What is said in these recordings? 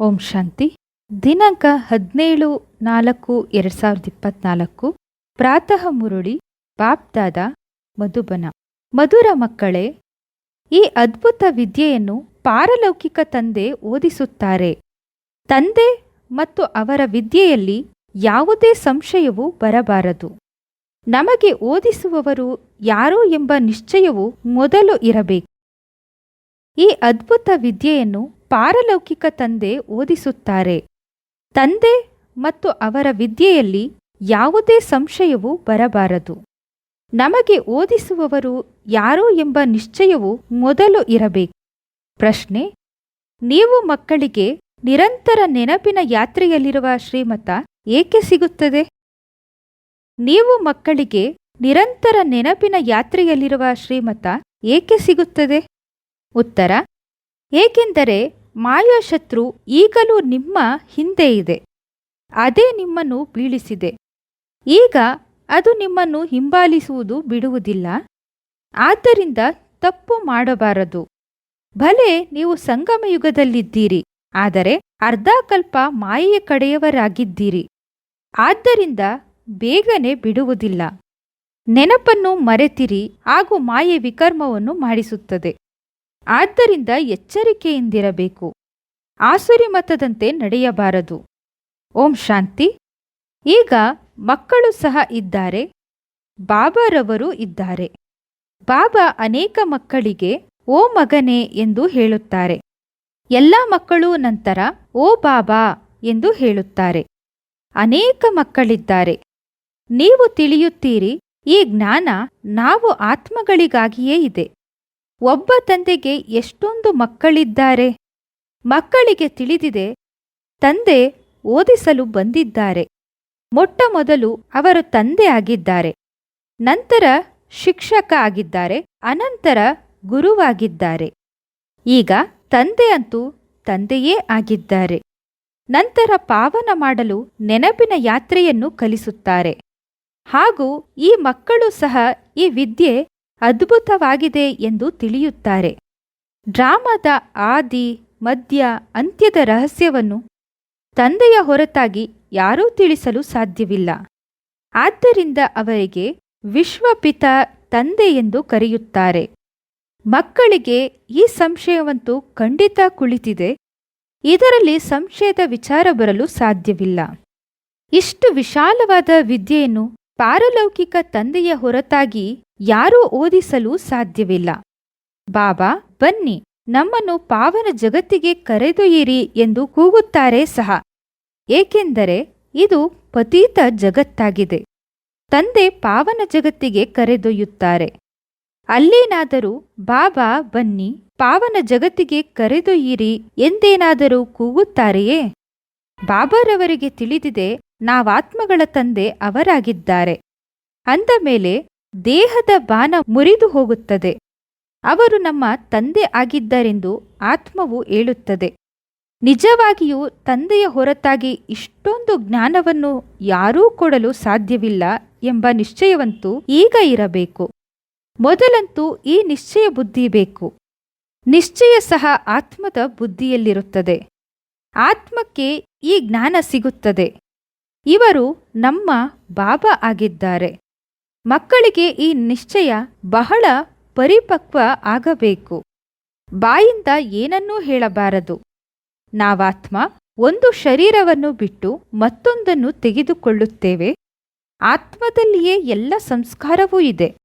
ಓಂ ಶಾಂತಿ. ದಿನಾಂಕ ಹದಿನೇಳು ನಾಲ್ಕು ಎರಡು ಸಾವಿರದ ಇಪ್ಪತ್ನಾಲ್ಕು. ಪ್ರಾತಃ ಮುರುಳಿ, ಬಾಪ್ದಾದ, ಮಧುಬನ. ಮಧುರ ಮಕ್ಕಳೇ, ಈ ಅದ್ಭುತ ವಿದ್ಯೆಯನ್ನು ಪಾರಲೌಕಿಕ ತಂದೆ ಓದಿಸುತ್ತಾರೆ. ತಂದೆ ಮತ್ತು ಅವರ ವಿದ್ಯೆಯಲ್ಲಿ ಯಾವುದೇ ಸಂಶಯವು ಬರಬಾರದು. ನಮಗೆ ಓದಿಸುವವರು ಯಾರು ಎಂಬ ನಿಶ್ಚಯವು ಮೊದಲು ಇರಬೇಕು. ಈ ಅದ್ಭುತ ವಿದ್ಯೆಯನ್ನು ಪಾರಲೌಕಿಕ ತಂದೆ ಓದಿಸುತ್ತಾರೆ. ತಂದೆ ಮತ್ತು ಅವರ ವಿದ್ಯೆಯಲ್ಲಿ ಯಾವುದೇ ಸಂಶಯವು ಬರಬಾರದು. ನಮಗೆ ಓದಿಸುವವರು ಯಾರು ಎಂಬ ನಿಶ್ಚಯವು ಮೊದಲು ಇರಬೇಕು. ಪ್ರಶ್ನೆ, ನೀವು ಮಕ್ಕಳಿಗೆ ನಿರಂತರ ನೆನಪಿನ ಯಾತ್ರೆಯಲ್ಲಿರುವ ಶ್ರೀಮತ ಏಕೆ ಸಿಗುತ್ತದೆ? ನೀವು ಮಕ್ಕಳಿಗೆ ನಿರಂತರ ನೆನಪಿನ ಯಾತ್ರೆಯಲ್ಲಿರುವ ಶ್ರೀಮತ ಏಕೆ ಸಿಗುತ್ತದೆ? ಉತ್ತರ, ಏಕೆಂದರೆ ಮಾಯಾಶತ್ರು ಈಗಲೂ ನಿಮ್ಮ ಹಿಂದೆ ಇದೆ. ಅದೇ ನಿಮ್ಮನ್ನು ಬೀಳಿಸಿದೆ ಈಗ ಅದು ನಿಮ್ಮನ್ನು ಹಿಂಬಾಲಿಸುವುದು ಬಿಡುವುದಿಲ್ಲ. ಆದ್ದರಿಂದ ತಪ್ಪು ಮಾಡಬಾರದು. ಭಲೆ ನೀವು ಸಂಗಮಯುಗದಲ್ಲಿದ್ದೀರಿ. ಆದರೆ ಅರ್ಧಕಲ್ಪ ಮಾಯೆಯ ಕಡೆಯವರಾಗಿದ್ದೀರಿ. ಆದ್ದರಿಂದ ಬೇಗನೆ ಬಿಡುವುದಿಲ್ಲ. ನೆನಪನ್ನು ಮರೆತಿರಿ. ಹಾಗೂ ಮಾಯೆ ವಿಕರ್ಮವನ್ನು ಮಾಡಿಸುತ್ತದೆ. ಆದ್ದರಿಂದ ಎಚ್ಚರಿಕೆಯಿಂದಿರಬೇಕು. ಆಸುರಿ ಮತದಂತೆ ನಡೆಯಬಾರದು. ಓಂ ಶಾಂತಿ. ಈಗ ಮಕ್ಕಳು ಸಹ ಇದ್ದಾರೆ. ಬಾಬಾರವರು ಇದ್ದಾರೆ. ಬಾಬಾ ಅನೇಕ ಮಕ್ಕಳಿಗೆ, ಓ ಮಗನೇ ಎಂದು ಹೇಳುತ್ತಾರೆ. ಎಲ್ಲ ಮಕ್ಕಳು ನಂತರ, ಓ ಬಾಬಾ ಎಂದು ಹೇಳುತ್ತಾರೆ. ಅನೇಕ ಮಕ್ಕಳಿದ್ದಾರೆ. ನೀವು ತಿಳಿಯುತ್ತೀರಿ, ಈ ಜ್ಞಾನ ನಾವು ಆತ್ಮಗಳಿಗಾಗಿಯೇ ಇದೆ. ಒಬ್ಬ ತಂದೆಗೆ ಎಷ್ಟೊಂದು ಮಕ್ಕಳಿದ್ದಾರೆ. ಮಕ್ಕಳಿಗೆ ತಿಳಿದಿದೆ, ತಂದೆ ಓದಿಸಲು ಬಂದಿದ್ದಾರೆ. ಮೊಟ್ಟ ಮೊದಲು ಅವರು ತಂದೆ ಆಗಿದ್ದಾರೆ. ನಂತರ ಶಿಕ್ಷಕ ಆಗಿದ್ದಾರೆ, ಅನಂತರ ಗುರುವಾಗಿದ್ದಾರೆ. ಈಗ ತಂದೆ ಅಂತೂ ತಂದೆಯೇ ಆಗಿದ್ದಾರೆ. ನಂತರ ಪಾವನ ಮಾಡಲು ನೆನಪಿನ ಯಾತ್ರೆಯನ್ನು ಕಲಿಸುತ್ತಾರೆ. ಹಾಗೂ ಈ ಮಕ್ಕಳು ಸಹ ಈ ವಿದ್ಯೆ ಅದ್ಭುತವಾಗಿದೆ ಎಂದು ತಿಳಿಯುತ್ತಾರೆ. ಡ್ರಾಮಾದ ಆದಿ, ಮಧ್ಯ, ಅಂತ್ಯದ ರಹಸ್ಯವನ್ನು ತಂದೆಯ ಹೊರತಾಗಿ ಯಾರೂ ತಿಳಿಸಲು ಸಾಧ್ಯವಿಲ್ಲ. ಆದ್ದರಿಂದ ಅವರಿಗೆ ವಿಶ್ವಪಿತ ತಂದೆ ಎಂದು ಕರೆಯುತ್ತಾರೆ. ಮಕ್ಕಳಿಗೆ ಈ ಸಂಶಯವಂತೂ ಖಂಡಿತ ಕುಳಿತಿದೆ. ಇದರಲ್ಲಿ ಸಂಶಯದ ವಿಚಾರ ಬರಲು ಸಾಧ್ಯವಿಲ್ಲ. ಇಷ್ಟು ವಿಶಾಲವಾದ ವಿದ್ಯೆಯನ್ನು ಪಾರಲೌಕಿಕ ತಂದೆಯ ಹೊರತಾಗಿ ಯಾರೂ ಓದಿಸಲು ಸಾಧ್ಯವಿಲ್ಲ. ಬಾಬಾ, ಬನ್ನಿ, ನಮ್ಮನ್ನು ಪಾವನ ಜಗತ್ತಿಗೆ ಕರೆದೊಯ್ಯಿರಿ ಎಂದು ಕೂಗುತ್ತಾರೆ ಸಹ. ಏಕೆಂದರೆ ಇದು ಪತೀತ ಜಗತ್ತಾಗಿದೆ. ತಂದೆ ಪಾವನ ಜಗತ್ತಿಗೆ ಕರೆದೊಯ್ಯುತ್ತಾರೆ. ಅಲ್ಲೇನಾದರೂ, ಬಾಬಾ, ಬನ್ನಿ, ಪಾವನ ಜಗತ್ತಿಗೆ ಕರೆದೊಯ್ಯಿರಿ ಎಂದೇನಾದರೂ ಕೂಗುತ್ತಾರೆಯೇ? ಬಾಬಾರವರಿಗೆ ತಿಳಿದಿದೆ ನಾವಾತ್ಮಗಳ ತಂದೆ ಅವರಾಗಿದ್ದಾರೆ. ಅಂದ ಮೇಲೆ ದೇಹದ ಬಾನ ಮುರಿದು ಹೋಗುತ್ತದೆ. ಅವರು ನಮ್ಮ ತಂದೆ ಆಗಿದ್ದರೆಂದು ಆತ್ಮವು ಹೇಳುತ್ತದೆ. ನಿಜವಾಗಿಯೂ ತಂದೆಯ ಹೊರತಾಗಿ ಇಷ್ಟೊಂದು ಜ್ಞಾನವನ್ನು ಯಾರೂ ಕೊಡಲು ಸಾಧ್ಯವಿಲ್ಲ ಎಂಬ ನಿಶ್ಚಯವಂತೂ ಈಗ ಇರಬೇಕು. ಮೊದಲಂತೂ ಈ ನಿಶ್ಚಯ ಬುದ್ಧಿ ಬೇಕು. ನಿಶ್ಚಯ ಸಹ ಆತ್ಮದ ಬುದ್ಧಿಯಲ್ಲಿರುತ್ತದೆ. ಆತ್ಮಕ್ಕೆ ಈ ಜ್ಞಾನ ಸಿಗುತ್ತದೆ. ಇವರು ನಮ್ಮ ಬಾಬಾ ಆಗಿದ್ದಾರೆ. ಮಕ್ಕಳಿಗೆ ಈ ನಿಶ್ಚಯ ಬಹಳ ಪರಿಪಕ್ವ ಆಗಬೇಕು. ಬಾಯಿಂದ ಏನನ್ನೂ ಹೇಳಬಾರದು. ನಾವಾತ್ಮ ಒಂದು ಶರೀರವನ್ನು ಬಿಟ್ಟು ಮತ್ತೊಂದನ್ನು ತೆಗೆದುಕೊಳ್ಳುತ್ತೇವೆ. ಆತ್ಮದಲ್ಲಿಯೇ ಎಲ್ಲ ಸಂಸ್ಕಾರವೂ ಇದೆ.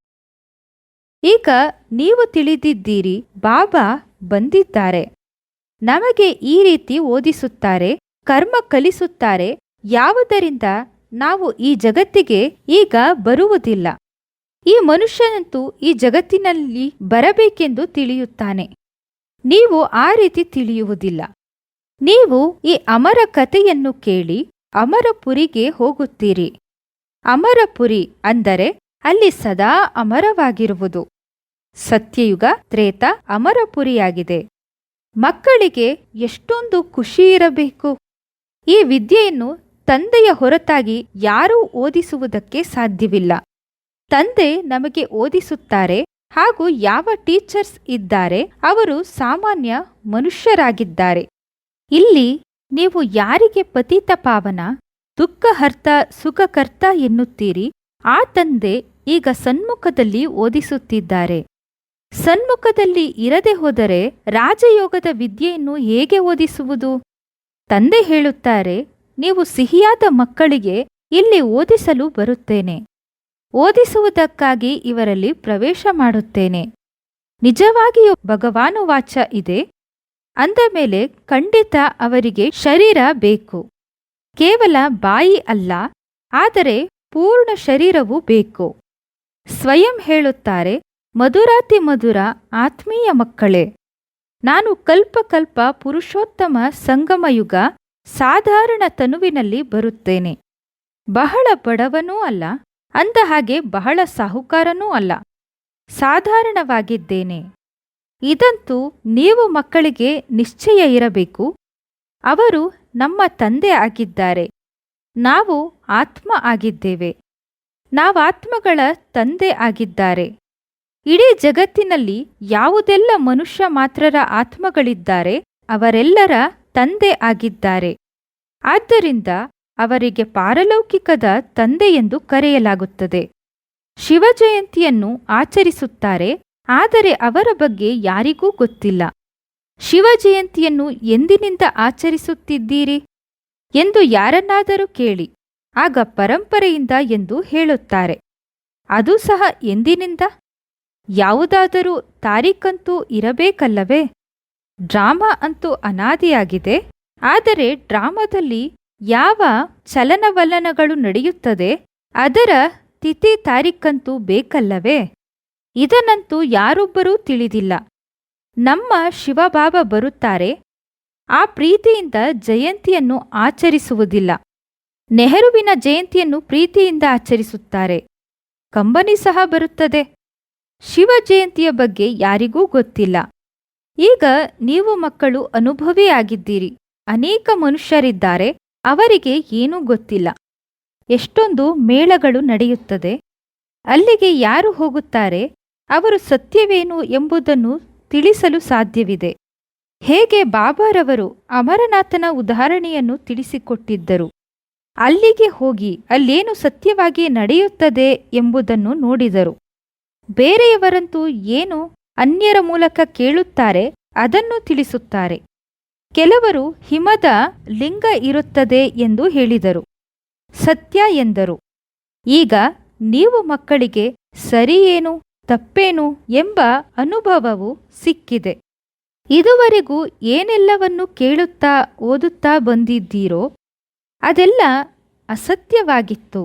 ಈಗ ನೀವು ತಿಳಿದಿದ್ದೀರಿ ಬಾಬಾ ಬಂದಿದ್ದಾರೆ. ನಮಗೆ ಈ ರೀತಿ ಓದಿಸುತ್ತಾರೆ, ಕರ್ಮ ಕಲಿಸುತ್ತಾರೆ ಯಾವುದರಿಂದ ನಾವು ಈ ಜಗತ್ತಿಗೆ ಈಗ ಬರುವುದಿಲ್ಲ? ಈ ಮನುಷ್ಯನಂತೂ ಈ ಜಗತ್ತಿನಲ್ಲಿ ಬರಬೇಕೆಂದು ತಿಳಿಯುತ್ತಾನೆ. ನೀವು ಆ ರೀತಿ ತಿಳಿಯುವುದಿಲ್ಲ. ನೀವು ಈ ಅಮರ ಕಥೆಯನ್ನು ಕೇಳಿ ಅಮರಪುರಿಗೆ ಹೋಗುತ್ತೀರಿ. ಅಮರಪುರಿ ಅಂದರೆ ಅಲ್ಲಿ ಸದಾ ಅಮರವಾಗಿರುವುದು. ಸತ್ಯಯುಗ ತ್ರೇತ ಅಮರಪುರಿಯಾಗಿದೆ. ಮಕ್ಕಳಿಗೆ ಎಷ್ಟೊಂದು ಖುಷಿ ಇರಬೇಕು. ಈ ವಿದ್ಯೆಯನ್ನು ತಂದೆಯ ಹೊರತಾಗಿ ಯಾರೂ ಓದಿಸುವುದಕ್ಕೆ ಸಾಧ್ಯವಿಲ್ಲ. ತಂದೆ ನಮಗೆ ಓದಿಸುತ್ತಾರೆ ಹಾಗೂ ಯಾವ ಟೀಚರ್ಸ್ ಇದ್ದಾರೆ ಅವರು ಸಾಮಾನ್ಯ ಮನುಷ್ಯರಾಗಿದ್ದಾರೆ. ಇಲ್ಲಿ ನೀವು ಯಾರಿಗೆ ಪತಿತ ಪಾವನ, ದುಃಖಹರ್ತ, ಸುಖಕರ್ತ ಎನ್ನುತ್ತೀರಿ, ಆ ತಂದೆ ಈಗ ಸನ್ಮುಖದಲ್ಲಿ ಓದಿಸುತ್ತಿದ್ದಾರೆ. ಸನ್ಮುಖದಲ್ಲಿ ಇರದೆ ಹೋದರೆ ರಾಜಯೋಗದ ವಿದ್ಯೆಯನ್ನು ಹೇಗೆ ಓದಿಸುವುದು? ತಂದೆ ಹೇಳುತ್ತಾರೆ ನೀವು ಸಿಹಿಯಾದ ಮಕ್ಕಳಿಗೆ ಇಲ್ಲಿ ಓದಿಸಲು ಬರುತ್ತೇನೆ. ಓದಿಸುವುದಕ್ಕಾಗಿ ಇವರಲ್ಲಿ ಪ್ರವೇಶ ಮಾಡುತ್ತೇನೆ. ನಿಜವಾಗಿಯೂ ಭಗವಾನುವಾಚ ಇದೆ. ಅಂದ ಮೇಲೆ ಖಂಡಿತ ಅವರಿಗೆ ಶರೀರ ಬೇಕು. ಕೇವಲ ಬಾಯಿ ಅಲ್ಲ, ಆದರೆ ಪೂರ್ಣ ಶರೀರವೂ ಬೇಕು. ಸ್ವಯಂ ಹೇಳುತ್ತಾರೆ, ಮಧುರಾತಿ ಮಧುರ, ಆತ್ಮೀಯ ಮಕ್ಕಳೇ. ನಾನು ಕಲ್ಪ ಕಲ್ಪ ಪುರುಷೋತ್ತಮ ಸಂಗಮಯುಗ ಸಾಧಾರಣ ತನುವಿನಲ್ಲಿ ಬರುತ್ತೇನೆ. ಬಹಳ ಬಡವನೂ ಅಲ್ಲ, ಅಂದ ಹಾಗೆ ಬಹಳ ಸಾಹುಕಾರನೂ ಅಲ್ಲ. ಸಾಧಾರಣವಾಗಿದ್ದೇನೆ. ಇದಂತೂ ನೀವು ಮಕ್ಕಳಿಗೆ ನಿಶ್ಚಯ ಇರಬೇಕು. ಅವರು ನಮ್ಮ ತಂದೆ ಆಗಿದ್ದಾರೆ. ನಾವು ಆತ್ಮ ಆಗಿದ್ದೇವೆ. ನಾವಾತ್ಮಗಳ ತಂದೆ ಆಗಿದ್ದಾರೆ. ಇಡೀ ಜಗತ್ತಿನಲ್ಲಿ ಯಾವುದೆಲ್ಲ ಮನುಷ್ಯ ಮಾತ್ರರ ಆತ್ಮಗಳಿದ್ದಾರೆ, ಅವರೆಲ್ಲರ ತಂದೆ ಆಗಿದ್ದಾರೆ. ಆದ್ದರಿಂದ ಅವರಿಗೆ ಪಾರಲೌಕಿಕದ ತಂದೆ ಎಂದು ಕರೆಯಲಾಗುತ್ತದೆ. ಶಿವಜಯಂತಿಯನ್ನು ಆಚರಿಸುತ್ತಾರೆ, ಆದರೆ ಅವರ ಬಗ್ಗೆ ಯಾರಿಗೂ ಗೊತ್ತಿಲ್ಲ. ಶಿವಜಯಂತಿಯನ್ನು ಎಂದಿನಿಂದ ಆಚರಿಸುತ್ತಿದ್ದೀರಿ? ಎಂದು ಯಾರನ್ನಾದರೂ ಕೇಳಿ, ಆಗ ಪರಂಪರೆಯಿಂದ ಎಂದು ಹೇಳುತ್ತಾರೆ. ಅದು ಸಹ ಎಂದಿನಿಂದ? ಯಾವುದಾದರೂ ತಾರೀಖಂತೂ ಇರಬೇಕಲ್ಲವೇ? ಡ್ರಾಮಾ ಅಂತೂ ಅನಾದಿಯಾಗಿದೆ. ಆದರೆ ಡ್ರಾಮಾದಲ್ಲಿ ಯಾವ ಚಲನವಲನಗಳು ನಡೆಯುತ್ತದೆ, ಅದರ ತಿಥಿ ತಾರೀಖಂತೂ ಬೇಕಲ್ಲವೇ? ಇದನ್ನಂತೂ ಯಾರೊಬ್ಬರೂ ತಿಳಿದಿಲ್ಲ. ನಮ್ಮ ಶಿವಬಾಬ ಬರುತ್ತಾರೆ. ಆ ಪ್ರೀತಿಯಿಂದ ಜಯಂತಿಯನ್ನು ಆಚರಿಸುವುದಿಲ್ಲ. ನೆಹರುವಿನ ಜಯಂತಿಯನ್ನು ಪ್ರೀತಿಯಿಂದ ಆಚರಿಸುತ್ತಾರೆ. ಕಂಬನಿ ಸಹ ಬರುತ್ತದೆ. ಶಿವ ಜಯಂತಿಯ ಬಗ್ಗೆ ಯಾರಿಗೂ ಗೊತ್ತಿಲ್ಲ. ಈಗ ನೀವು ಮಕ್ಕಳು ಅನುಭವಿಯಾಗಿದ್ದೀರಿ. ಅನೇಕ ಮನುಷ್ಯರಿದ್ದಾರೆ, ಅವರಿಗೆ ಏನೂ ಗೊತ್ತಿಲ್ಲ. ಎಷ್ಟೊಂದು ಮೇಳಗಳು ನಡೆಯುತ್ತದೆ. ಅಲ್ಲಿಗೆ ಯಾರು ಹೋಗುತ್ತಾರೆ, ಅವರು ಸತ್ಯವೇನು ಎಂಬುದನ್ನು ತಿಳಿಸಲು ಸಾಧ್ಯವಿದೆ. ಹೇಗೆ ಬಾಬಾರವರು ಅಮರನಾಥನ ಉದಾಹರಣೆಯನ್ನು ತಿಳಿಸಿಕೊಟ್ಟಿದ್ದರು. ಅಲ್ಲಿಗೆ ಹೋಗಿ ಅಲ್ಲೇನು ಸತ್ಯವಾಗಿ ನಡೆಯುತ್ತದೆ ಎಂಬುದನ್ನು ನೋಡಿದರು. ಬೇರೆಯವರಂತೂ ಏನು ಅನ್ಯರ ಮೂಲಕ ಕೇಳುತ್ತಾರೆ, ಅದನ್ನು ತಿಳಿಸುತ್ತಾರೆ. ಕೆಲವರು ಹಿಮದ ಲಿಂಗ ಇರುತ್ತದೆ ಎಂದು ಹೇಳಿದರು. ಸತ್ಯ ಎಂದರು. ಈಗ ನೀವು ಮಕ್ಕಳಿಗೆ ಸರಿಯೇನು, ತಪ್ಪೇನು ಎಂಬ ಅನುಭವವು ಸಿಕ್ಕಿದೆ. ಇದುವರೆಗೂ ಏನೆಲ್ಲವನ್ನು ಕೇಳುತ್ತಾ ಓದುತ್ತಾ ಬಂದಿದ್ದೀರೋ ಅದೆಲ್ಲ ಅಸತ್ಯವಾಗಿತ್ತು.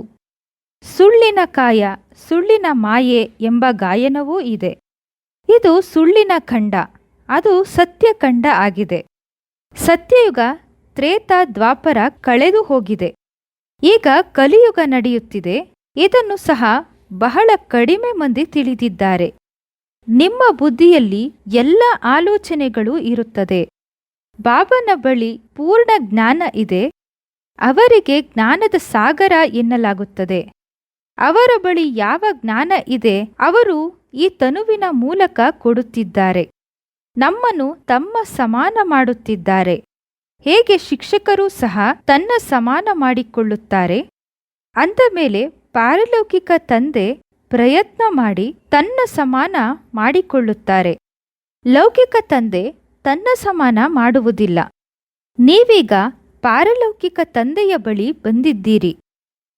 ಸುಳ್ಳಿನ ಕಾಯ, ಸುಳ್ಳಿನ ಮಾಯೆ ಎಂಬ ಗಾಯನವೂ ಇದೆ. ಇದು ಸುಳ್ಳಿನ ಖಂಡ, ಅದು ಸತ್ಯಖಂಡ ಆಗಿದೆ. ಸತ್ಯಯುಗ ತ್ರೇತ ದ್ವಾಪರ ಕಳೆದು ಹೋಗಿದೆ. ಈಗ ಕಲಿಯುಗ ನಡೆಯುತ್ತಿದೆ. ಇದನ್ನು ಸಹ ಬಹಳ ಕಡಿಮೆ ಮಂದಿ ತಿಳಿದಿದ್ದಾರೆ. ನಿಮ್ಮ ಬುದ್ಧಿಯಲ್ಲಿ ಎಲ್ಲ ಆಲೋಚನೆಗಳು ಇರುತ್ತದೆ. ಬಾಬನ ಬಳಿ ಪೂರ್ಣ ಜ್ಞಾನ ಇದೆ. ಅವರಿಗೆ ಜ್ಞಾನದ ಸಾಗರ ಎನ್ನಲಾಗುತ್ತದೆ. ಅವರ ಬಳಿ ಯಾವ ಜ್ಞಾನ ಇದೆ, ಅವರು ಈ ತನುವಿನ ಮೂಲಕ ಕೊಡುತ್ತಿದ್ದಾರೆ. ನಮ್ಮನ್ನು ತಮ್ಮ ಸಮಾನ ಮಾಡುತ್ತಿದ್ದಾರೆ. ಹೇಗೆ ಶಿಕ್ಷಕರೂ ಸಹ ತನ್ನ ಸಮಾನ ಮಾಡಿಕೊಳ್ಳುತ್ತಾರೆ. ಅಂದ ಮೇಲೆ ಪಾರಲೌಕಿಕ ತಂದೆ ಪ್ರಯತ್ನ ಮಾಡಿ ತನ್ನ ಸಮಾನ ಮಾಡಿಕೊಳ್ಳುತ್ತಾರೆ. ಲೌಕಿಕ ತಂದೆ ತನ್ನ ಸಮಾನ ಮಾಡುವುದಿಲ್ಲ. ನೀವೀಗ ಪಾರಲೌಕಿಕ ತಂದೆಯ ಬಳಿ ಬಂದಿದ್ದೀರಿ.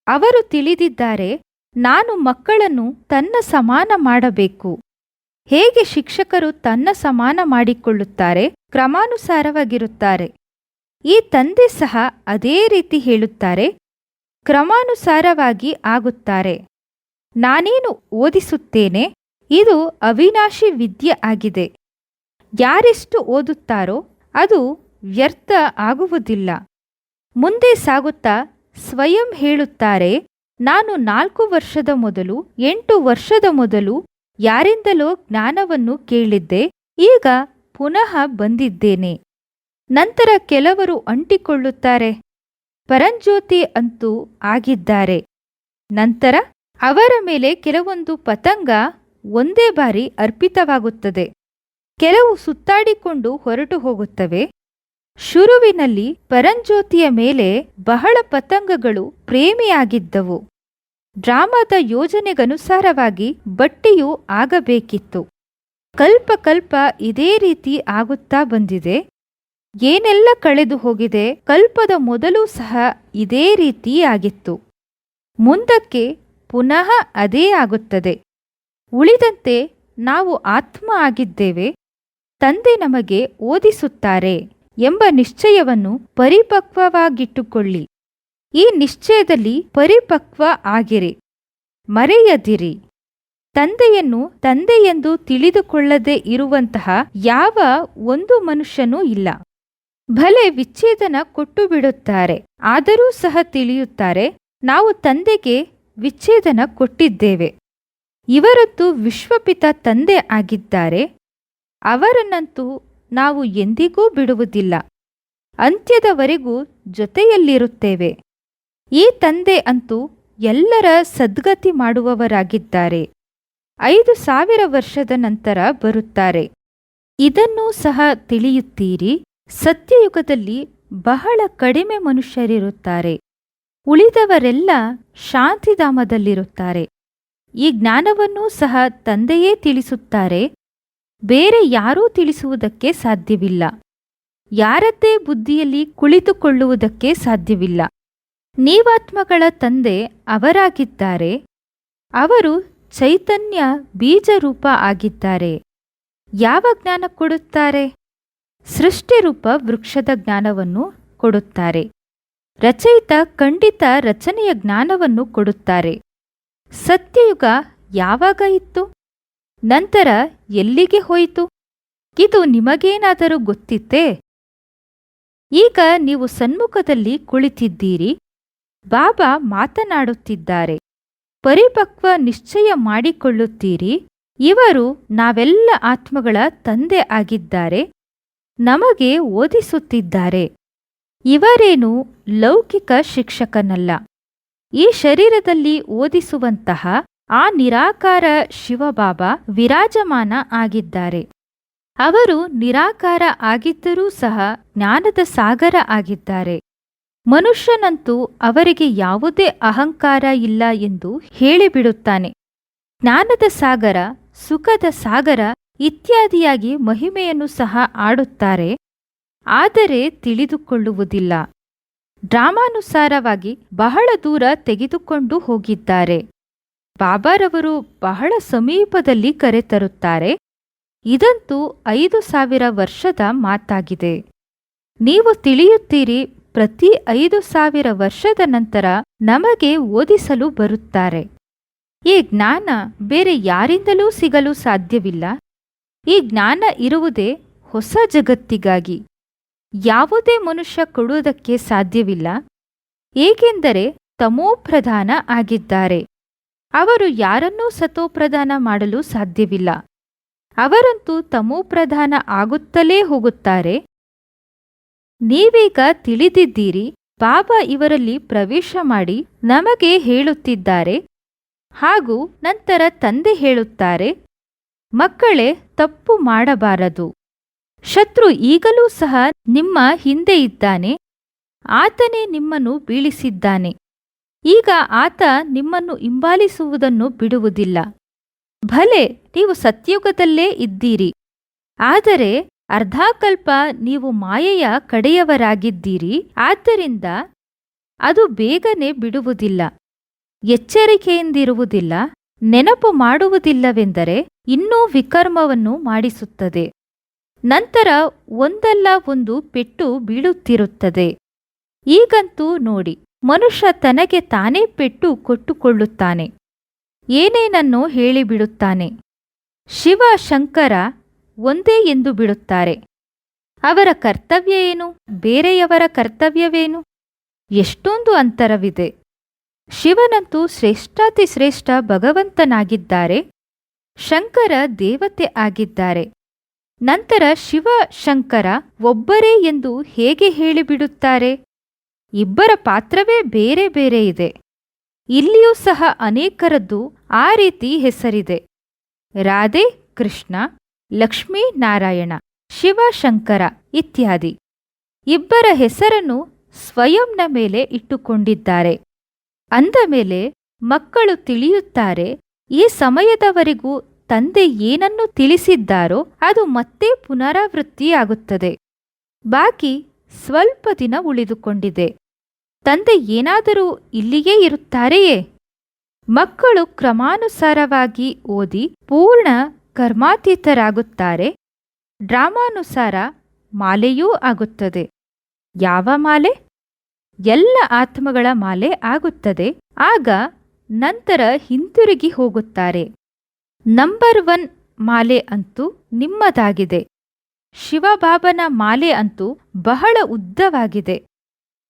ಅವರು ತಿಳಿದಿದ್ದಾರೆ, ನಾನು ಮಕ್ಕಳನ್ನು ತನ್ನ ಸಮಾನ ಮಾಡಬೇಕು. ಹೇಗೆ ಶಿಕ್ಷಕರು ತನ್ನ ಸಮಾನ ಮಾಡಿಕೊಳ್ಳುತ್ತಾರೆ, ಕ್ರಮಾನುಸಾರವಾಗಿರುತ್ತಾರೆ? ಈ ತಂದೆ ಸಹ ಅದೇ ರೀತಿ ಹೇಳುತ್ತಾರೆ, ಕ್ರಮಾನುಸಾರವಾಗಿ ಆಗುತ್ತಾರೆ. ನಾನೇನು ಓದಿಸುತ್ತೇನೆ? ಇದು ಅವಿನಾಶಿ ವಿದ್ಯೆ ಆಗಿದೆ. ಯಾರೆಷ್ಟು ಓದುತ್ತಾರೋ ಅದು ವ್ಯರ್ಥ ಆಗುವುದಿಲ್ಲ. ಮುಂದೆ ಸಾಗುತ್ತಾ ಸ್ವಯಂ ಹೇಳುತ್ತಾರೆ, ನಾನು ನಾಲ್ಕು ವರ್ಷದ ಮೊದಲು, ಎಂಟು ವರ್ಷದ ಮೊದಲು ಯಾರಿಂದಲೋ ಜ್ಞಾನವನ್ನು ಕೇಳಿದ್ದೆ, ಈಗ ಪುನಃ ಬಂದಿದ್ದೇನೆ. ನಂತರ ಕೆಲವರು ಅಂಟಿಕೊಳ್ಳುತ್ತಾರೆ. ಪರಂಜ್ಯೋತಿ ಅಂತೂ ಆಗಿದ್ದಾರೆ. ನಂತರ ಅವರ ಮೇಲೆ ಕೆಲವೊಂದು ಪತಂಗ ಒಂದೇ ಬಾರಿ ಅರ್ಪಿತವಾಗುತ್ತದೆ. ಕೆಲವು ಸುತ್ತಾಡಿಕೊಂಡು ಹೊರಟು ಹೋಗುತ್ತವೆ. ಶುರುವಿನಲ್ಲಿ ಪರಂಜ್ಯೋತಿಯ ಮೇಲೆ ಬಹಳ ಪತಂಗಗಳು ಪ್ರೇಮಿಯಾಗಿದ್ದವು. ಡ್ರಾಮಾದ ಯೋಜನೆಗನುಸಾರವಾಗಿ ಬಟ್ಟೆಯು ಆಗಬೇಕಿತ್ತು. ಕಲ್ಪ ಕಲ್ಪ ಇದೇ ರೀತಿ ಆಗುತ್ತಾ ಬಂದಿದೆ. ಏನೆಲ್ಲ ಕಳೆದು ಹೋಗಿದೆ ಕಲ್ಪದ ಮೊದಲು ಸಹ ಇದೇ ರೀತಿ ಆಗಿತ್ತು. ಮುಂದಕ್ಕೆ ಪುನಃ ಅದೇ ಆಗುತ್ತದೆ. ಉಳಿದಂತೆ ನಾವು ಆತ್ಮ ಆಗಿದ್ದೇವೆ. ತಂದೆ ನಮಗೆ ಓದಿಸುತ್ತಾರೆ ಎಂಬ ನಿಶ್ಚಯವನ್ನು ಪರಿಪಕ್ವವಾಗಿಟ್ಟುಕೊಳ್ಳಿ. ಈ ನಿಶ್ಚಯದಲ್ಲಿ ಪರಿಪಕ್ವ ಆಗಿರಿ. ಮರೆಯದಿರಿ. ತಂದೆಯನ್ನು ತಂದೆಯೆಂದು ತಿಳಿದುಕೊಳ್ಳದೆ ಇರುವಂತಹ ಯಾವ ಒಂದು ಮನುಷ್ಯನೂ ಇಲ್ಲ. ಭಲೆ ವಿಚ್ಛೇದನ ಕೊಟ್ಟು ಬಿಡುತ್ತಾರೆ ಆದರೂ ಸಹ ತಿಳಿಯುತ್ತಾರೆ, ನಾವು ತಂದೆಗೆ ವಿಚ್ಛೇದನ ಕೊಟ್ಟಿದ್ದೇವೆ. ಇವರದ್ದು ವಿಶ್ವಪಿತ ತಂದೆ ಆಗಿದ್ದಾರೆ. ಅವರನ್ನಂತೂ ನಾವು ಎಂದಿಗೂ ಬಿಡುವುದಿಲ್ಲ. ಅಂತ್ಯದವರೆಗೂ ಜೊತೆಯಲ್ಲಿರುತ್ತೇವೆ. ಈ ತಂದೆ ಅಂತೂ ಎಲ್ಲರ ಸದ್ಗತಿ ಮಾಡುವವರಾಗಿದ್ದಾರೆ. ಐದು ಸಾವಿರ ವರ್ಷದ ನಂತರ ಬರುತ್ತಾರೆ. ಇದನ್ನೂ ಸಹ ತಿಳಿಯುತ್ತೀರಿ, ಸತ್ಯಯುಗದಲ್ಲಿ ಬಹಳ ಕಡಿಮೆ ಮನುಷ್ಯರಿರುತ್ತಾರೆ. ಉಳಿದವರೆಲ್ಲ ಶಾಂತಿಧಾಮದಲ್ಲಿರುತ್ತಾರೆ. ಈ ಜ್ಞಾನವನ್ನೂ ಸಹ ತಂದೆಯೇ ತಿಳಿಸುತ್ತಾರೆ. ಬೇರೆ ಯಾರೂ ತಿಳಿಸುವುದಕ್ಕೆ ಸಾಧ್ಯವಿಲ್ಲ. ಯಾರದ್ದೇ ಬುದ್ಧಿಯಲ್ಲಿ ಕುಳಿತುಕೊಳ್ಳುವುದಕ್ಕೆ ಸಾಧ್ಯವಿಲ್ಲ. ನೀವಾತ್ಮಗಳ ತಂದೆ ಅವರಾಗಿದ್ದಾರೆ. ಅವರು ಚೈತನ್ಯ ಬೀಜರೂಪ ಆಗಿದ್ದಾರೆ. ಯಾವ ಜ್ಞಾನ ಕೊಡುತ್ತಾರೆ? ಸೃಷ್ಟಿರೂಪ ವೃಕ್ಷದ ಜ್ಞಾನವನ್ನು ಕೊಡುತ್ತಾರೆ. ರಚಯಿತ ಖಂಡಿತ ರಚನೆಯ ಜ್ಞಾನವನ್ನು ಕೊಡುತ್ತಾರೆ. ಸತ್ಯಯುಗ ಯಾವಾಗ ಇತ್ತು? ನಂತರ ಎಲ್ಲಿಗೆ ಹೋಯಿತು? ಇದು ನಿಮಗೇನಾದರೂ ಗೊತ್ತಿತ್ತೇ? ಈಗ ನೀವು ಸನ್ಮುಖದಲ್ಲಿ ಕುಳಿತಿದ್ದೀರಿ. ಬಾಬಾ ಮಾತನಾಡುತ್ತಿದ್ದಾರೆ. ಪರಿಪಕ್ವ ನಿಶ್ಚಯ ಮಾಡಿಕೊಳ್ಳುತ್ತೀರಿ. ಇವರು ನಾವೆಲ್ಲ ಆತ್ಮಗಳ ತಂದೆ ಆಗಿದ್ದಾರೆ. ನಮಗೆ ಓದಿಸುತ್ತಿದ್ದಾರೆ. ಇವರೇನು ಲೌಕಿಕ ಶಿಕ್ಷಕನಲ್ಲ. ಈ ಶರೀರದಲ್ಲಿ ಓದಿಸುವಂತಹ ಆ ನಿರಾಕಾರ ಶಿವಬಾಬಾ ವಿರಾಜಮಾನ ಆಗಿದ್ದಾರೆ. ಅವರು ನಿರಾಕಾರ ಆಗಿದ್ದರೂ ಸಹ ಜ್ಞಾನದ ಸಾಗರ ಆಗಿದ್ದಾರೆ. ಮನುಷ್ಯನಂತೂ ಅವರಿಗೆ ಯಾವುದೇ ಅಹಂಕಾರ ಇಲ್ಲ ಎಂದು ಹೇಳಿಬಿಡುತ್ತಾನೆ. ಜ್ಞಾನದ ಸಾಗರ, ಸುಖದ ಸಾಗರ ಇತ್ಯಾದಿಯಾಗಿ ಮಹಿಮೆಯನ್ನು ಸಹ ಆಡುತ್ತಾರೆ, ಆದರೆ ತಿಳಿದುಕೊಳ್ಳುವುದಿಲ್ಲ. ಡ್ರಾಮಾನುಸಾರವಾಗಿ ಬಹಳ ದೂರ ತೆಗೆದುಕೊಂಡು ಹೋಗಿದ್ದಾರೆ. ಬಾಬಾರವರು ಬಹಳ ಸಮೀಪದಲ್ಲಿ ಕರೆತರುತ್ತಾರೆ. ಇದಂತೂ ಐದು ಸಾವಿರ ವರ್ಷದ ಮಾತಾಗಿದೆ. ನೀವು ತಿಳಿಯುತ್ತೀರಿ ಪ್ರತಿ ಐದು ಸಾವಿರ ವರ್ಷದ ನಂತರ ನಮಗೆ ಓದಿಸಲು ಬರುತ್ತಾರೆ. ಈ ಜ್ಞಾನ ಬೇರೆ ಯಾರಿಂದಲೂ ಸಿಗಲು ಸಾಧ್ಯವಿಲ್ಲ. ಈ ಜ್ಞಾನ ಇರುವುದೇ ಹೊಸ ಜಗತ್ತಿಗಾಗಿ. ಯಾವುದೇ ಮನುಷ್ಯ ಕೊಡುವುದಕ್ಕೆ ಸಾಧ್ಯವಿಲ್ಲ. ಏಕೆಂದರೆ ತಮೋಪ್ರಧಾನ ಆಗಿದ್ದಾರೆ. ಅವರು ಯಾರನ್ನೂ ಸತೋಪ್ರಧಾನ ಮಾಡಲು ಸಾಧ್ಯವಿಲ್ಲ. ಅವರಂತೂ ತಮೋಪ್ರಧಾನ ಆಗುತ್ತಲೇ ಹೋಗುತ್ತಾರೆ. ನೀವೀಗ ತಿಳಿದಿದ್ದೀರಿ, ಬಾಬಾ ಇವರಲ್ಲಿ ಪ್ರವೇಶ ಮಾಡಿ ನಮಗೆ ಹೇಳುತ್ತಿದ್ದಾರೆ. ಹಾಗೂ ನಂತರ ತಂದೆ ಹೇಳುತ್ತಾರೆ, ಮಕ್ಕಳೇ, ತಪ್ಪು ಮಾಡಬಾರದು. ಶತ್ರು ಈಗಲೂ ಸಹ ನಿಮ್ಮ ಹಿಂದೆ ಇದ್ದಾನೆ, ಆತನೇ ನಿಮ್ಮನ್ನು ಬೀಳಿಸಿದ್ದಾನೆ. ಈಗ ಆತ ನಿಮ್ಮನ್ನು ಹಿಂಬಾಲಿಸುವುದನ್ನು ಬಿಡುವುದಿಲ್ಲ. ಭಲೆ, ನೀವು ಸತ್ಯುಗದಲ್ಲೇ ಇದ್ದೀರಿ. ಆದರೆ ಅರ್ಧಾಕಲ್ಪ ನೀವು ಮಾಯೆಯ ಕಡೆಯವರಾಗಿದ್ದೀರಿ, ಆದ್ದರಿಂದ ಅದು ಬೇಗನೆ ಬಿಡುವುದಿಲ್ಲ. ಎಚ್ಚರಿಕೆಯಿಂದಿರುವುದಿಲ್ಲ, ನೆನಪು ಮಾಡುವುದಿಲ್ಲವೆಂದರೆ ಇನ್ನೂ ವಿಕರ್ಮವನ್ನು ಮಾಡಿಸುತ್ತದೆ. ನಂತರ ಒಂದಲ್ಲ ಒಂದು ಪೆಟ್ಟು ಬೀಳುತ್ತಿರುತ್ತದೆ. ಈಗಂತೂ ನೋಡಿ, ಮನುಷ್ಯ ತನಗೆ ತಾನೇ ಪೆಟ್ಟು ಕೊಟ್ಟುಕೊಳ್ಳುತ್ತಾನೆ. ಏನೇನನ್ನೋ ಹೇಳಿಬಿಡುತ್ತಾನೆ. ಶಿವ ಶಂಕರ ಒಂದೇ ಎಂದು ಬಿಡುತ್ತಾರೆ. ಅವರ ಕರ್ತವ್ಯ ಏನು ಬೇರೆಯವರ ಕರ್ತವ್ಯವೇನು? ಎಷ್ಟೊಂದು ಅಂತರವಿದೆ. ಶಿವನಂತೂ ಶ್ರೇಷ್ಠಾತಿ ಶ್ರೇಷ್ಠ ಭಗವಂತನಾಗಿದ್ದಾರೆ. ಶಂಕರ ದೇವತೆ ಆಗಿದ್ದಾರೆ. ನಂತರ ಶಿವ ಶಂಕರ ಒಬ್ಬರೇ ಎಂದು ಹೇಗೆ ಹೇಳಿಬಿಡುತ್ತಾರೆ? ಇಬ್ಬರ ಪಾತ್ರವೇ ಬೇರೆ ಬೇರೆ ಇದೆ. ಇಲ್ಲಿಯೂ ಸಹ ಅನೇಕರದ್ದು ಆ ರೀತಿ ಹೆಸರಿದೆ. ರಾಧೆ, ಕೃಷ್ಣ ಲಕ್ಷ್ಮೀ ನಾರಾಯಣ ಶಿವಶಂಕರ ಇತ್ಯಾದಿ. ಇಬ್ಬರ ಹೆಸರನ್ನು ಸ್ವಯಂನ ಮೇಲೆ ಇಟ್ಟುಕೊಂಡಿದ್ದಾರೆ. ಅಂದ ಮೇಲೆ ಮಕ್ಕಳು ತಿಳಿಯುತ್ತಾರೆ, ಈ ಸಮಯದವರೆಗೂ ತಂದೆ ಏನನ್ನು ತಿಳಿಸಿದ್ದಾರೋ ಅದು ಮತ್ತೆ ಪುನರಾವೃತ್ತಿಯಾಗುತ್ತದೆ. ಬಾಕಿ ಸ್ವಲ್ಪ ದಿನ ಉಳಿದುಕೊಂಡಿದೆ. ತಂದೆ ಏನಾದರೂ ಇಲ್ಲಿಯೇ ಇರುತ್ತಾರೆಯೇ? ಮಕ್ಕಳು ಕ್ರಮಾನುಸಾರವಾಗಿ ಓದಿ ಪೂರ್ಣ ಕರ್ಮಾತೀತರಾಗುತ್ತಾರೆ, ಡ್ರಾಮಾನುಸಾರ ಮಾಲೆಯೂ ಆಗುತ್ತದೆ. ಯಾವ ಮಾಲೆ? ಎಲ್ಲ ಆತ್ಮಗಳ ಮಾಲೆ ಆಗುತ್ತದೆ. ಆಗ ನಂತರ ಹಿಂತಿರುಗಿ ಹೋಗುತ್ತಾರೆ. ನಂಬರ್ ಒನ್ ಮಾಲೆ ಅಂತೂ ನಿಮ್ಮದಾಗಿದೆ. ಶಿವಬಾಬನ ಮಾಲೆ ಅಂತೂ ಬಹಳ ಉದ್ದವಾಗಿದೆ.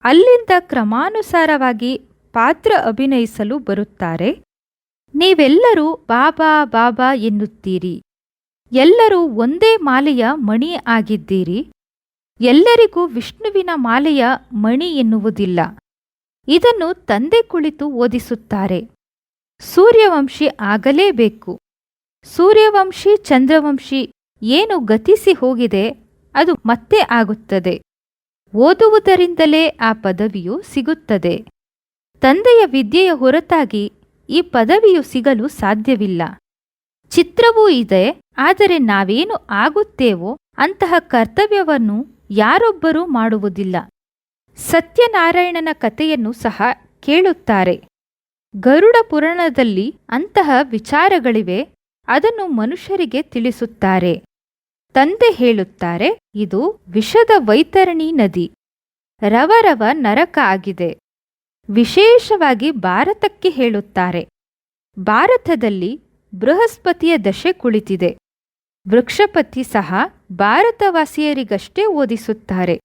ಅಲ್ಲಿಂದ ಕ್ರಮಾನುಸಾರವಾಗಿ ಪಾತ್ರ ಅಭಿನಯಿಸಲು ಬರುತ್ತಾರೆ. ನೀವೆಲ್ಲರೂ ಬಾಬಾ ಬಾಬಾ ಎನ್ನುತ್ತೀರಿ. ಎಲ್ಲರೂ ಒಂದೇ ಮಾಲೆಯ ಮಣಿ ಆಗಿದ್ದೀರಿ. ಎಲ್ಲರಿಗೂ ವಿಷ್ಣುವಿನ ಮಾಲೆಯ ಮಣಿ ಎನ್ನುವುದಿಲ್ಲ. ಇದನ್ನು ತಂದೆ ಕುಳಿತು ಓದಿಸುತ್ತಾರೆ. ಸೂರ್ಯವಂಶಿ ಆಗಲೇಬೇಕು. ಸೂರ್ಯವಂಶಿ, ಚಂದ್ರವಂಶಿ ಏನು ಗತಿಸಿ ಹೋಗಿದೆ ಅದು ಮತ್ತೆ ಆಗುತ್ತದೆ. ಓದುವುದರಿಂದಲೇ ಆ ಪದವಿಯು ಸಿಗುತ್ತದೆ. ತಂದೆಯ ವಿದ್ಯೆಯ ಹೊರತಾಗಿ ಈ ಪದವಿಯು ಸಿಗಲು ಸಾಧ್ಯವಿಲ್ಲ. ಚಿತ್ರವೂ ಇದೆ, ಆದರೆ ನಾವೇನು ಆಗುತ್ತೇವೋ ಅಂತಹ ಕರ್ತವ್ಯವನ್ನು ಯಾರೊಬ್ಬರೂ ಮಾಡುವುದಿಲ್ಲ. ಸತ್ಯನಾರಾಯಣನ ಕಥೆಯನ್ನು ಸಹ ಕೇಳುತ್ತಾರೆ. ಗರುಡ ಪುರಾಣದಲ್ಲಿ ಅಂತಹ ವಿಚಾರಗಳಿವೆ, ಅದನ್ನು ಮನುಷ್ಯರಿಗೆ ತಿಳಿಸುತ್ತಾರೆ. ತಂದೆ ಹೇಳುತ್ತಾರೆ, ಇದು ವಿಷದ ವೈತರಣಿ ನದಿ. ರವರವ ನರಕ ಆಗಿದೆ. ವಿಶೇಷವಾಗಿ ಭಾರತಕ್ಕೆ ಹೇಳುತ್ತಾರೆ. ಭಾರತದಲ್ಲಿ ಬೃಹಸ್ಪತಿಯ ದಶೆ ಕುಳಿತಿದೆ. ವೃಕ್ಷಪತಿ ಸಹ ಭಾರತವಾಸಿಯರಿಗಷ್ಟೇ ಓದಿಸುತ್ತಾರೆ.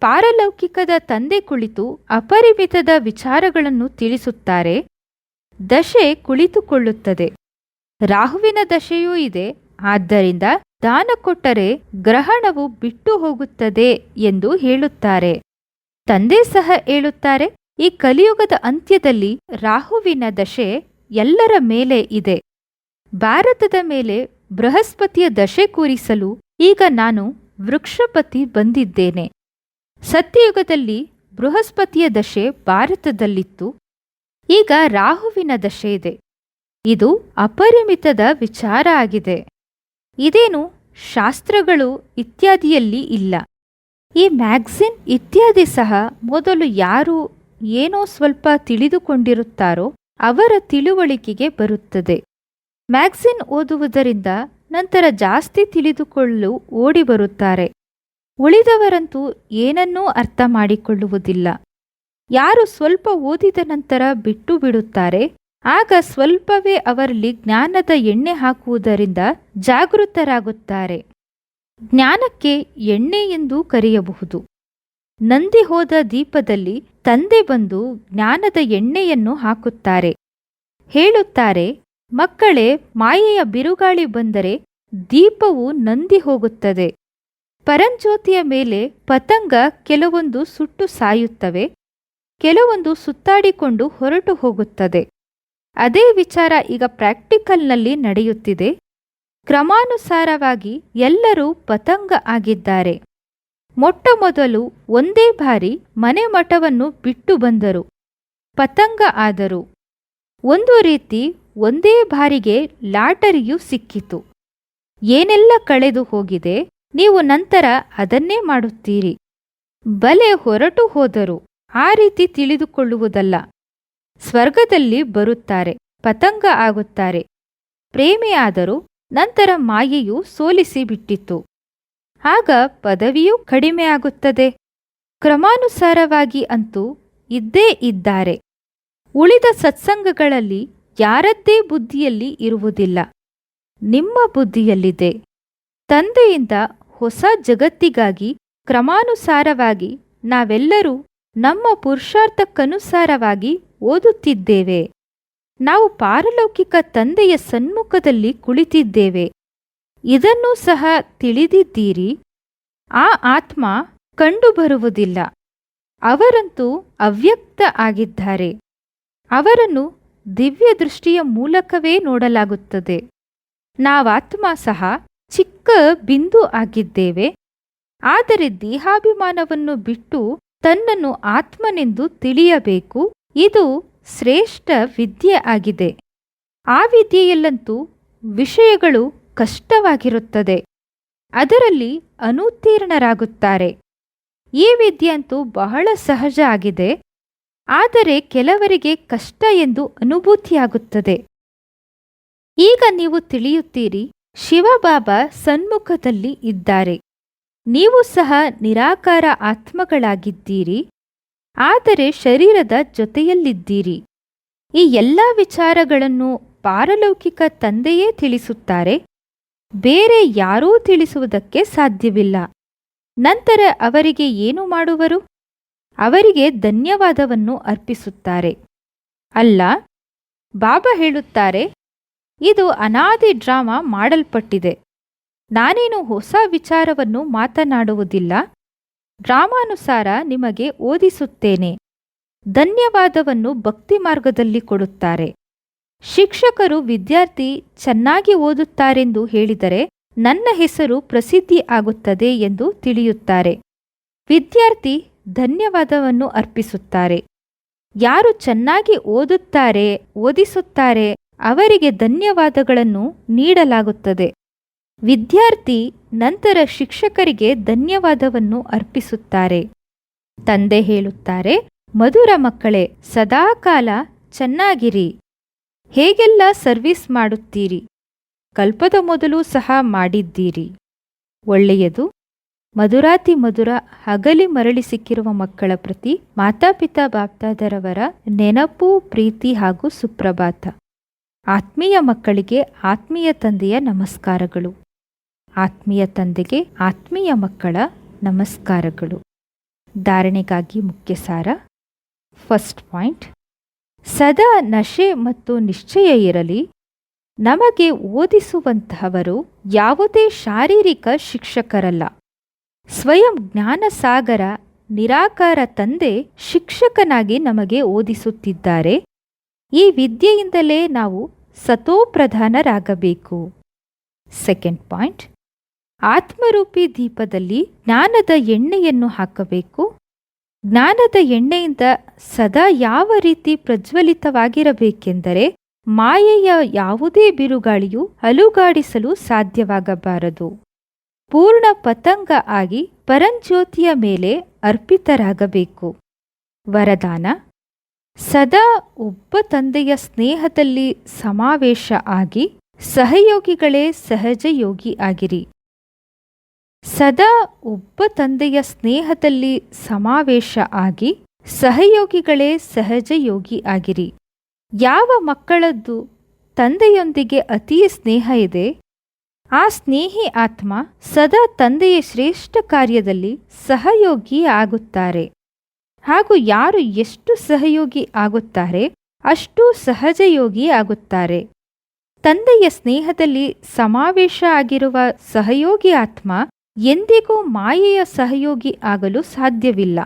ಪಾರಲೌಕಿಕದ ತಂದೆ ಕುಳಿತು ಅಪರಿಮಿತದ ವಿಚಾರಗಳನ್ನು ತಿಳಿಸುತ್ತಾರೆ. ದಶೆ ಕುಳಿತುಕೊಳ್ಳುತ್ತದೆ. ರಾಹುವಿನ ದಶೆಯೂ ಇದೆ. ಆದ್ದರಿಂದ ದಾನ ಕೊಟ್ಟರೆ ಗ್ರಹಣವು ಬಿಟ್ಟು ಹೋಗುತ್ತದೆ ಎಂದು ಹೇಳುತ್ತಾರೆ. ತಂದೆ ಸಹ ಹೇಳುತ್ತಾರೆ ಈ ಕಲಿಯುಗದ ಅಂತ್ಯದಲ್ಲಿ ರಾಹುವಿನ ದಶೆ ಎಲ್ಲರ ಮೇಲೆ ಇದೆ. ಭಾರತದ ಮೇಲೆ ಬೃಹಸ್ಪತಿಯ ದಶೆ ಕೂರಿಸಲು ಈಗ ನಾನು ವೃಕ್ಷಪತಿ ಬಂದಿದ್ದೇನೆ. ಸತ್ಯಯುಗದಲ್ಲಿ ಬೃಹಸ್ಪತಿಯ ದಶೆ ಭಾರತದಲ್ಲಿತ್ತು. ಈಗ ರಾಹುವಿನ ದಶೆ ಇದೆ. ಇದು ಅಪರಿಮಿತದ ವಿಚಾರ ಆಗಿದೆ. ಇದೇನು ಶಾಸ್ತ್ರಗಳು ಇತ್ಯಾದಿಯಲ್ಲಿ ಇಲ್ಲ. ಈ ಮ್ಯಾಗ್ಝಿನ್ ಇತ್ಯಾದಿ ಸಹ ಮೊದಲು ಯಾರು ಏನೋ ಸ್ವಲ್ಪ ತಿಳಿದುಕೊಂಡಿರುತ್ತಾರೋ ಅವರ ತಿಳುವಳಿಕೆಗೆ ಬರುತ್ತದೆ. ಮ್ಯಾಗ್ಝಿನ್ ಓದುವುದರಿಂದ ನಂತರ ಜಾಸ್ತಿ ತಿಳಿದುಕೊಳ್ಳಲು ಓಡಿ ಬರುತ್ತಾರೆ. ಉಳಿದವರಂತೂ ಏನನ್ನೂ ಅರ್ಥ ಮಾಡಿಕೊಳ್ಳುವುದಿಲ್ಲ. ಯಾರು ಸ್ವಲ್ಪ ಓದಿದ ನಂತರ ಬಿಟ್ಟು ಬಿಡುತ್ತಾರೆ, ಆಗ ಸ್ವಲ್ಪವೇ ಅವರಲ್ಲಿ ಜ್ಞಾನದ ಎಣ್ಣೆ ಹಾಕುವುದರಿಂದ ಜಾಗೃತರಾಗುತ್ತಾರೆ. ಜ್ಞಾನಕ್ಕೆ ಎಣ್ಣೆ ಎಂದು ಕರೆಯಬಹುದು. ನಂದಿ ಹೋದ ದೀಪದಲ್ಲಿ ತಂದೆ ಬಂದು ಜ್ಞಾನದ ಎಣ್ಣೆಯನ್ನು ಹಾಕುತ್ತಾರೆ. ಹೇಳುತ್ತಾರೆ, ಮಕ್ಕಳೇ, ಮಾಯೆಯ ಬಿರುಗಾಳಿ ಬಂದರೆ ದೀಪವು ನಂದಿ ಹೋಗುತ್ತದೆ. ಪರಂಜ್ಯೋತಿಯ ಮೇಲೆ ಪತಂಗ ಕೆಲವೊಂದು ಸುಟ್ಟು ಸಾಯುತ್ತವೆ, ಕೆಲವೊಂದು ಸುತ್ತಾಡಿಕೊಂಡು ಹೊರಟು ಹೋಗುತ್ತದೆ. ಅದೇ ವಿಚಾರ ಈಗ ಪ್ರಾಕ್ಟಿಕಲ್ನಲ್ಲಿ ನಡೆಯುತ್ತಿದೆ. ಕ್ರಮಾನುಸಾರವಾಗಿ ಎಲ್ಲರೂ ಪತಂಗ ಆಗಿದ್ದಾರೆ. ಮೊಟ್ಟ ಮೊದಲು ಒಂದೇ ಬಾರಿ ಮನೆ ಮಠವನ್ನು ಬಿಟ್ಟು ಬಂದರು. ಪತಂಗ ಆದರು. ಒಂದು ರೀತಿ ಒಂದೇ ಬಾರಿಗೆ ಲಾಟರಿಯು ಸಿಕ್ಕಿತು. ಏನೆಲ್ಲ ಕಳೆದು ಹೋಗಿದೆ, ನೀವು ನಂತರ ಅದನ್ನೇ ಮಾಡುತ್ತೀರಿ. ಬಲೆ ಹೊರಟು ಹೋದರು. ಆ ರೀತಿ ತಿಳಿದುಕೊಳ್ಳುವುದಲ್ಲ. ಸ್ವರ್ಗದಲ್ಲಿ ಬರುತ್ತಾರೆ, ಪತಂಗ ಆಗುತ್ತಾರೆ. ಪ್ರೇಮಿಯಾದರೂ ನಂತರ ಮಾಯೆಯು ಸೋಲಿಸಿ ಬಿಟ್ಟಿತು ಆಗ ಪದವಿಯೂ ಕಡಿಮೆಯಾಗುತ್ತದೆ ಕ್ರಮಾನುಸಾರವಾಗಿ ಅಂತೂ ಇದ್ದೇ ಇದ್ದಾರೆ. ಉಳಿದ ಸತ್ಸಂಗಗಳಲ್ಲಿ ಯಾರದ್ದೇ ಬುದ್ಧಿಯಲ್ಲಿ ಇರುವುದಿಲ್ಲ. ನಿಮ್ಮ ಬುದ್ಧಿಯಲ್ಲಿದೆ. ತಂದೆಯಿಂದ ಹೊಸ ಜಗತ್ತಿಗಾಗಿ ಕ್ರಮಾನುಸಾರವಾಗಿ ನಾವೆಲ್ಲರೂ ನಮ್ಮ ಪುರುಷಾರ್ಥಕ್ಕನುಸಾರವಾಗಿ ಓದುತ್ತಿದ್ದೇವೆ. ನಾವು ಪಾರಲೌಕಿಕ ತಂದೆಯ ಸನ್ಮುಖದಲ್ಲಿ ಕುಳಿತಿದ್ದೇವೆ. ಇದನ್ನೂ ಸಹ ತಿಳಿದಿದ್ದೀರಿ. ಆ ಆತ್ಮ ಕಂಡುಬರುವುದಿಲ್ಲ. ಅವರಂತೂ ಅವ್ಯಕ್ತ ಆಗಿದ್ದಾರೆ. ಅವರನ್ನು ದಿವ್ಯ ದೃಷ್ಟಿಯ ಮೂಲಕವೇ ನೋಡಲಾಗುತ್ತದೆ. ನಾವಾತ್ಮ ಸಹ ಚಿಕ್ಕ ಬಿಂದು ಆಗಿದ್ದೇವೆ. ಆದರೆ ದೇಹಾಭಿಮಾನವನ್ನು ಬಿಟ್ಟು ತನ್ನನ್ನು ಆತ್ಮನೆಂದು ತಿಳಿಯಬೇಕು. ಇದು ಶ್ರೇಷ್ಠ ವಿದ್ಯೆ ಆಗಿದೆ. ಆ ವಿದ್ಯೆಯಲ್ಲಂತೂ ವಿಷಯಗಳು ಕಷ್ಟವಾಗಿರುತ್ತದೆ. ಅದರಲ್ಲಿ ಅನುತ್ತೀರ್ಣರಾಗುತ್ತಾರೆ. ಈ ವಿದ್ಯೆ ಅಂತೂ ಬಹಳ ಸಹಜ ಆಗಿದೆ. ಆದರೆ ಕೆಲವರಿಗೆ ಕಷ್ಟ ಎಂದು ಅನುಭೂತಿಯಾಗುತ್ತದೆ. ಈಗ ನೀವು ತಿಳಿಯುತ್ತೀರಿ, ಶಿವಬಾಬಾ ಸನ್ಮುಖದಲ್ಲಿ ಇದ್ದಾರೆ. ನೀವು ಸಹ ನಿರಾಕಾರ ಆತ್ಮಗಳಾಗಿದ್ದೀರಿ. ಆದರೆ ಶರೀರದ ಜೊತೆಯಲ್ಲಿದ್ದೀರಿ. ಈ ಎಲ್ಲ ವಿಚಾರಗಳನ್ನು ಪಾರಲೌಕಿಕ ತಂದೆಯೇ ತಿಳಿಸುತ್ತಾರೆ. ಬೇರೆ ಯಾರೂ ತಿಳಿಸುವುದಕ್ಕೆ ಸಾಧ್ಯವಿಲ್ಲ. ನಂತರ ಅವರಿಗೆ ಏನು ಮಾಡುವರು? ಅವರಿಗೆ ಧನ್ಯವಾದವನ್ನು ಅರ್ಪಿಸುತ್ತಾರೆ. ಅಲ್ಲ, ಬಾಬಾ ಹೇಳುತ್ತಾರೆ, ಇದು ಅನಾದಿ ಡ್ರಾಮಾ ಮಾಡಲ್ಪಟ್ಟಿದೆ. ನಾನೇನು ಹೊಸ ವಿಚಾರವನ್ನು ಮಾತನಾಡುವುದಿಲ್ಲ? ಡ್ರಾಮಾನುಸಾರ ನಿಮಗೆ ಓದಿಸುತ್ತೇನೆ. ಧನ್ಯವಾದವನ್ನು ಭಕ್ತಿ ಮಾರ್ಗದಲ್ಲಿ ಕೊಡುತ್ತಾರೆ. ಶಿಕ್ಷಕರು ವಿದ್ಯಾರ್ಥಿ ಚೆನ್ನಾಗಿ ಓದುತ್ತಾರೆಂದು ಹೇಳಿದರೆ ನನ್ನ ಹೆಸರು ಪ್ರಸಿದ್ಧಿ ಆಗುತ್ತದೆ ಎಂದು ತಿಳಿಯುತ್ತಾರೆ. ವಿದ್ಯಾರ್ಥಿ ಧನ್ಯವಾದವನ್ನು ಅರ್ಪಿಸುತ್ತಾರೆ. ಯಾರು ಚೆನ್ನಾಗಿ ಓದುತ್ತಾರೆ, ಓದಿಸುತ್ತಾರೆ, ಅವರಿಗೆ ಧನ್ಯವಾದಗಳನ್ನು ನೀಡಲಾಗುತ್ತದೆ. ವಿದ್ಯಾರ್ಥಿ ನಂತರ ಶಿಕ್ಷಕರಿಗೆ ಧನ್ಯವಾದವನ್ನು ಅರ್ಪಿಸುತ್ತಾರೆ. ತಂದೆ ಹೇಳುತ್ತಾರೆ, ಮಧುರ ಮಕ್ಕಳೇ, ಸದಾಕಾಲ ಚೆನ್ನಾಗಿರಿ. ಹೇಗೆಲ್ಲ ಸರ್ವಿಸ್ ಮಾಡುತ್ತೀರಿ? ಕಲ್ಪದ ಮೊದಲು ಸಹ ಮಾಡಿದ್ದೀರಿ. ಒಳ್ಳೆಯದು. ಮಧುರಾತಿ ಮಧುರ ಹಗಲಿ ಮರಳಿ ಸಿಕ್ಕಿರುವ ಮಕ್ಕಳ ಪ್ರತಿ ಮಾತಾಪಿತಾ ಬಾಪ್ತಾದರವರ ನೆನಪು, ಪ್ರೀತಿ ಹಾಗೂ ಸುಪ್ರಭಾತ. ಆತ್ಮೀಯ ಮಕ್ಕಳಿಗೆ ಆತ್ಮೀಯ ತಂದೆಯ ನಮಸ್ಕಾರಗಳು. ಆತ್ಮೀಯ ತಂದೆಗೆ ಆತ್ಮೀಯ ಮಕ್ಕಳ ನಮಸ್ಕಾರಗಳು. ಧಾರಣೆಗಾಗಿ ಮುಖ್ಯ ಸಾರ ಫಸ್ಟ್ ಪಾಯಿಂಟ್ ಸದಾ ನಶೆ ಮತ್ತು ನಿಶ್ಚಯ ಇರಲಿ. ನಮಗೆ ಓದಿಸುವಂತಹವರು ಯಾವುದೇ ಶಾರೀರಿಕ ಶಿಕ್ಷಕರಲ್ಲ. ಸ್ವಯಂ ಜ್ಞಾನಸಾಗರ, ನಿರಾಕಾರ ತಂದೆ ಶಿಕ್ಷಕನಾಗಿ ನಮಗೆ ಓದಿಸುತ್ತಿದ್ದಾರೆ. ಈ ವಿದ್ಯೆಯಿಂದಲೇ ನಾವು ಸತೋಪ್ರಧಾನರಾಗಬೇಕು. Second point. ಆತ್ಮರೂಪಿ ದೀಪದಲ್ಲಿ ಜ್ಞಾನದ ಎಣ್ಣೆಯನ್ನು ಹಾಕಬೇಕು. ಜ್ಞಾನದ ಎಣ್ಣೆಯಿಂದ ಸದಾ ಯಾವ ರೀತಿ ಪ್ರಜ್ವಲಿತವಾಗಿರಬೇಕೆಂದರೆ ಮಾಯೆಯ ಯಾವುದೇ ಬಿರುಗಾಳಿಯು ಅಲುಗಾಡಿಸಲು ಸಾಧ್ಯವಾಗಬಾರದು. ಪೂರ್ಣ ಪತಂಗ ಆಗಿ ಪರಂಜ್ಯೋತಿಯ ಮೇಲೆ ಅರ್ಪಿತರಾಗಬೇಕು. ವರದಾನ, ಸದಾ ಒಬ್ಬ ತಂದೆಯ ಸ್ನೇಹದಲ್ಲಿ ಸಮಾವೇಶ ಆಗಿ ಸಹಯೋಗಿಗಳೇ ಸಹಜಯೋಗಿ ಆಗಿರಿ. ಸದಾ ಒಬ್ಬ ತಂದೆಯ ಸ್ನೇಹದಲ್ಲಿ ಸಮಾವೇಶ ಆಗಿ ಸಹಯೋಗಿಗಳೇ ಸಹಜ ಯೋಗಿ ಆಗಿರಿ. ಯಾವ ಮಕ್ಕಳದ್ದು ತಂದೆಯೊಂದಿಗೆ ಅತೀ ಸ್ನೇಹ ಇದೆ, ಆ ಸ್ನೇಹಿ ಆತ್ಮ ಸದಾ ತಂದೆಯ ಶ್ರೇಷ್ಠ ಕಾರ್ಯದಲ್ಲಿ ಸಹಯೋಗಿ ಆಗುತ್ತಾರೆ. ಹಾಗೂ ಯಾರು ಎಷ್ಟು ಸಹಯೋಗಿ ಆಗುತ್ತಾರೆ, ಅಷ್ಟು ಸಹಜಯೋಗಿ ಆಗುತ್ತಾರೆ. ತಂದೆಯ ಸ್ನೇಹದಲ್ಲಿ ಸಮಾವೇಶ ಆಗಿರುವ ಸಹಯೋಗಿ ಆತ್ಮ ಎಂದಿಗೂ ಮಾಯೆಯ ಸಹಯೋಗಿ ಆಗಲು ಸಾಧ್ಯವಿಲ್ಲ.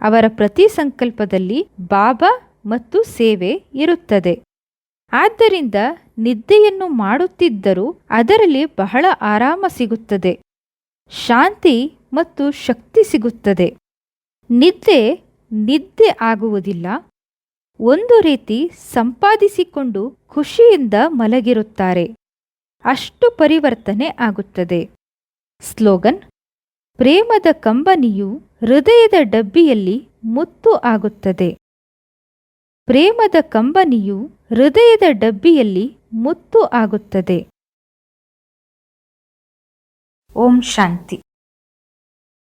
ಅವರ ಪ್ರತಿ ಸಂಕಲ್ಪದಲ್ಲಿ ಬಾಬಾ ಮತ್ತು ಸೇವೆ ಇರುತ್ತದೆ. ಆದ್ದರಿಂದ ನಿದ್ದೆಯನ್ನು ಮಾಡುತ್ತಿದ್ದರೂ ಅದರಲ್ಲಿ ಬಹಳ ಆರಾಮ ಸಿಗುತ್ತದೆ. ಶಾಂತಿ ಮತ್ತು ಶಕ್ತಿ ಸಿಗುತ್ತದೆ. ನಿದ್ದೆ ನಿದ್ದೆ ಆಗುವುದಿಲ್ಲ. ಒಂದು ರೀತಿ ಸಂಪಾದಿಸಿಕೊಂಡು ಖುಷಿಯಿಂದ ಮಲಗಿರುತ್ತಾರೆ. ಅಷ್ಟು ಪರಿವರ್ತನೆ ಆಗುತ್ತದೆ. ಸ್ಲೋಗನ್, ಪ್ರೇಮದ ಕಂಬನಿಯು ಹೃದಯದ ಡಬ್ಬಿಯಲ್ಲಿ ಮುತ್ತು ಆಗುತ್ತದೆ. ಪ್ರೇಮದ ಕಂಬನಿಯು ಹೃದಯದ ಡಬ್ಬಿಯಲ್ಲಿ ಮುತ್ತು ಆಗುತ್ತದೆ. ಓಂ ಶಾಂತಿ.